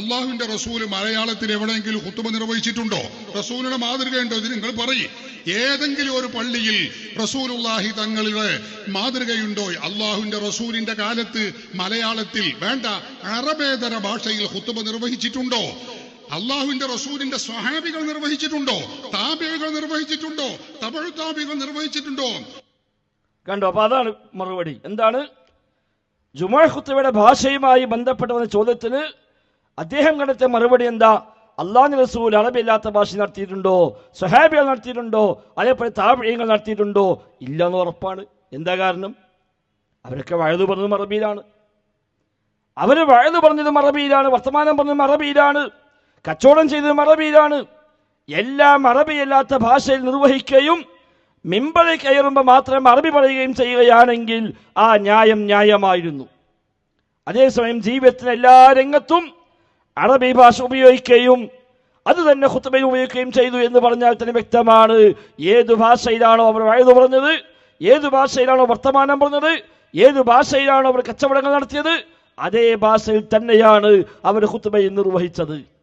അള്ളാഹുവിന്റെ റസൂൽ മലയാളത്തിൽ എവിടെയെങ്കിലും കുത്തുമ നിർവഹിച്ചിട്ടുണ്ടോ? റസൂലിന്റെ മാതൃകയുണ്ടോ ഇത് നിങ്ങൾ പറയും. ഏതെങ്കിലും ഒരു പള്ളിയിൽ റസൂലുള്ളാഹി തങ്ങളുടെ മാതൃകയുണ്ടോ? അള്ളാഹുവിന്റെ റസൂലിന്റെ കാലത്ത് മലയാളത്തിൽ വേണ്ട അറബേതര ഭാഷയിൽ കുത്തുമ നിർവഹിച്ചിട്ടുണ്ടോ? അള്ളാഹുവിന്റെ റസൂലിന്റെ സ്വഹാബികൾ നിർവഹിച്ചിട്ടുണ്ടോ? താബികൾ നിർവഹിച്ചിട്ടുണ്ടോ? തമിഴ് താബികൾ നിർവഹിച്ചിട്ടുണ്ടോ? കണ്ടോ അപ്പൊ അതാണ് മറുപടി. എന്താണ്? ജുമാ ഖുത്തബയുടെ ഭാഷയുമായി ബന്ധപ്പെട്ട ചോദ്യത്തിന് അദ്ദേഹം കണ്ടെത്തിയ മറുപടി എന്താ? അള്ളാഹു റസൂൽ അറബില്ലാത്ത ഭാഷ നടത്തിയിട്ടുണ്ടോ? സഹാബികൾ നടത്തിയിട്ടുണ്ടോ? അതേപോലെ താപിഴയങ്ങൾ നടത്തിയിട്ടുണ്ടോ? ഇല്ല എന്ന് ഉറപ്പാണ്. എന്താ കാരണം? അവരൊക്കെ വഴുതു പറഞ്ഞതും അറബിയിലാണ്. അവർ വഴുതു പറഞ്ഞതും അറബിയിലാണ്. വർത്തമാനം പറഞ്ഞതും അറബിയിലാണ്. കച്ചവടം ചെയ്തതും അറബിയിലാണ്. എല്ലാം അറബിയല്ലാത്ത ഭാഷയിൽ നിർവഹിക്കുകയും മിമ്പറിൽ കയറുമ്പോൾ മാത്രം അറബി പറയുകയും ചെയ്യുകയാണെങ്കിൽ ആ ന്യായം ന്യായമായിരുന്നു. അതേസമയം ജീവിതത്തിലെ എല്ലാ രംഗത്തും അറബി ഭാഷ ഉപയോഗിക്കുകയും അത് തന്നെ ഖുത്ബയിൽ ഉപയോഗിക്കുകയും ചെയ്തു എന്ന് പറഞ്ഞാൽ തന്നെ വ്യക്തമാണ്. ഏത് ഭാഷയിലാണോ അവർ വയത് പറഞ്ഞത്? ഏത് ഭാഷയിലാണോ വർത്തമാനം പറഞ്ഞത്? ഏത് ഭാഷയിലാണോ അവർ കച്ചവടങ്ങൾ നടത്തിയത്? അതേ ഭാഷയിൽ തന്നെയാണ് അവർ ഖുത്ബയിൽ നിർവഹിച്ചത്.